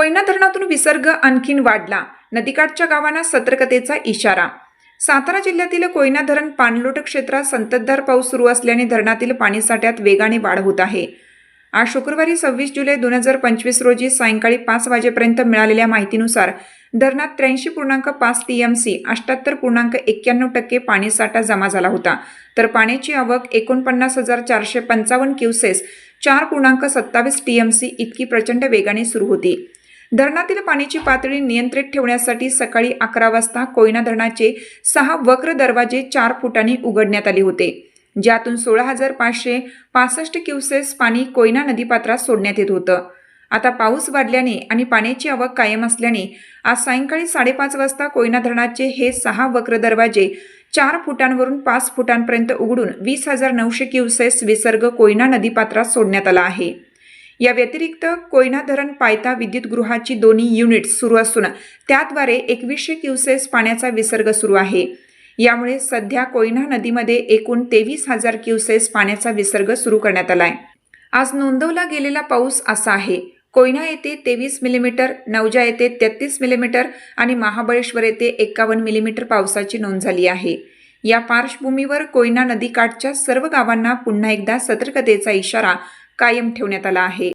कोयना धरणातून विसर्ग आणखीन वाढला. नदीकाठच्या गावांना सतर्कतेचा इशारा. सातारा जिल्ह्यातील कोयना धरण पाणलोट क्षेत्रात संततधार पाऊस सुरू असल्याने धरणातील पाणीसाठ्यात वेगाने वाढ होत आहे. आज शुक्रवारी सव्वीस जुलै दोन हजार पंचवीस रोजी सायंकाळी पाच वाजेपर्यंत मिळालेल्या माहितीनुसार धरणात त्र्याऐंशी पूर्णांक पाच टी यम सी अठ्याहत्तर पूर्णांक एक्क्याण्णव टक्के पाणीसाठा जमा झाला होता. तर पाण्याची आवक एकोणपन्नास हजार चारशे पंचावन्न क्युसेस चार पूर्णांक सत्तावीस टी एम सी इतकी प्रचंड वेगाने सुरू होती. धरणातील पाण्याची पातळी नियंत्रित ठेवण्यासाठी सकाळी अकरा वाजता कोयना धरणाचे सहा वक्र दरवाजे चार फुटांनी उघडण्यात आले होते. ज्यातून सोळा हजार पाचशे पासष्ट क्युसेस पाणी कोयना नदीपात्रात सोडण्यात येत होतं. आता पाऊस वाढल्याने आणि पाण्याची आवक कायम असल्याने आज सायंकाळी साडेपाच वाजता कोयना धरणाचे हे सहा वक्र दरवाजे चार फुटांवरून पाच फुटांपर्यंत उघडून वीस हजार नऊशे क्युसेस विसर्ग कोयना नदीपात्रात सोडण्यात आला आहे. या व्यतिरिक्त कोयना धरण पायथा विद्युतगृहाची दोन्ही युनिट्स सुरू असून त्याद्वारे एकवीसशे क्युसेस पाण्याचा विसर्ग सुरू आहे. यामुळे सध्या कोयना नदीमध्ये एकूण तेवीस हजार क्युसेस पाण्याचा विसर्ग सुरू करण्यात आलाय. आज नोंदवला गेलेला पाऊस असा आहे. कोयना येथे तेवीस मिलीमीटर नवजा येथे तेहतीस मिलीमीटर आणि महाबळेश्वर येथे एकावन्न मिलीमीटर पावसाची नोंद झाली आहे. या पार्श्वभूमीवर कोयना नदीकाठच्या सर्व गावांना पुन्हा एकदा सतर्कतेचा इशारा कायम ठेवण्यात आला आहे.